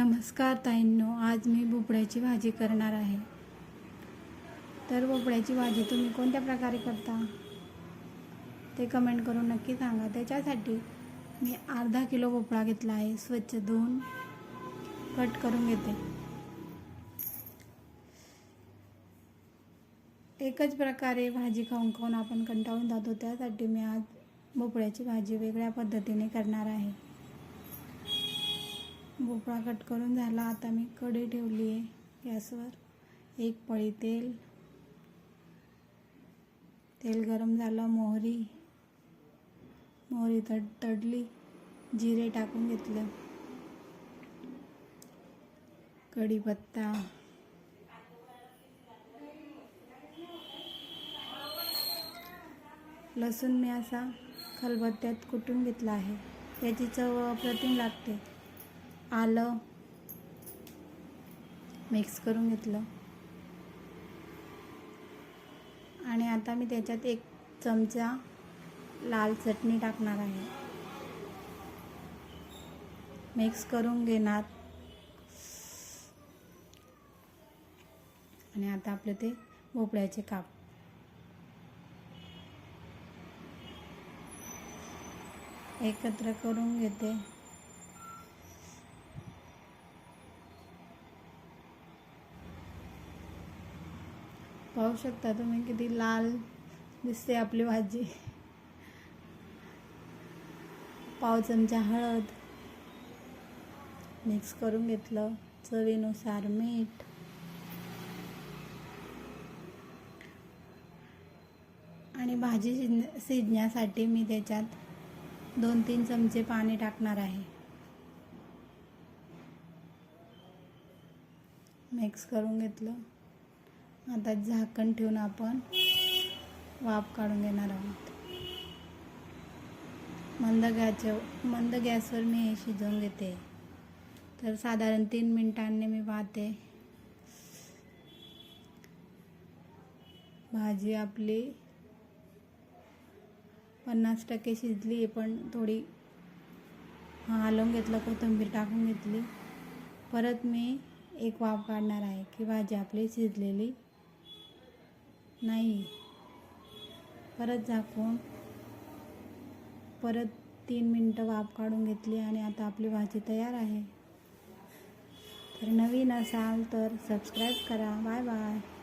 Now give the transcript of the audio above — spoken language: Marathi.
नमस्कार ताईंनो आज मी भोपळ्याची भाजी करणार आहे. तर भोपळ्याची भाजी तुम्ही कोणत्या प्रकारे करता? ते कमेंट करून नक्की सांगा. त्याच्यासाठी मी अर्धा किलो भोपळा घेतला आहे. स्वच्छ धुवून कट करून घेते. एकच प्रकारे भाजी खाऊन खाऊन आपण कंटाळून जातो. त्यासाठी मी आज भोपळ्याची भाजी वेगळ्या पद्धतीने करणार आहे. भोपळा कट करून झाला. आता मी कढी ठेवली आहे. गॅसवर एक पळी तेल. तेल गरम झालं मोहरी. मोहरी तड तडली. जिरे टाकून घेतलं. कढीपत्ता. लसूण मी असा खलबत्त्यात कुटून घेतला आहे. त्याची चव अप्रतिम लागते. आलं. मिक्स करून घेतलं. आणि आता मी त्याच्यात एक चमचा लाल चटणी टाकणार आहे. मिक्स करून घेणार. आणि आता आपलं ते भोपळ्याचे काप. एकत्र करून घेते. पाहू शकता तुम्ही किती लाल दिसते आपली भाजी. पाव चमचा हळद. मिक्स करून घेतलं. चवीनुसार मीठ. आणि भाजी शिजण्या शिजण्यासाठी मी त्याच्यात दोन तीन चमचे पाणी टाकणार आहे. मिक्स करून घेतलं. आता झाकण ठेवून आपण वाफ काढून घेणार आहोत. मंद गॅसवर मंद गॅसवर मी हे शिजवून घेते. तर साधारण तीन मिनिटांनी मी पाहते भाजी आपली पन्नास टक्के शिजली आहे पण थोडी हलवून घेतलं कोथिंबीर टाकून घेतली. परत मी एक वाफ काढणार आहे की भाजी आपली शिजलेली. नाही. परत झाकून परत तीन मिनटं वाफ काढून घेतली आणि आता आपली भाजी तयार आहे. तर नवीन असाल तर सबस्क्राईब करा. Bye bye.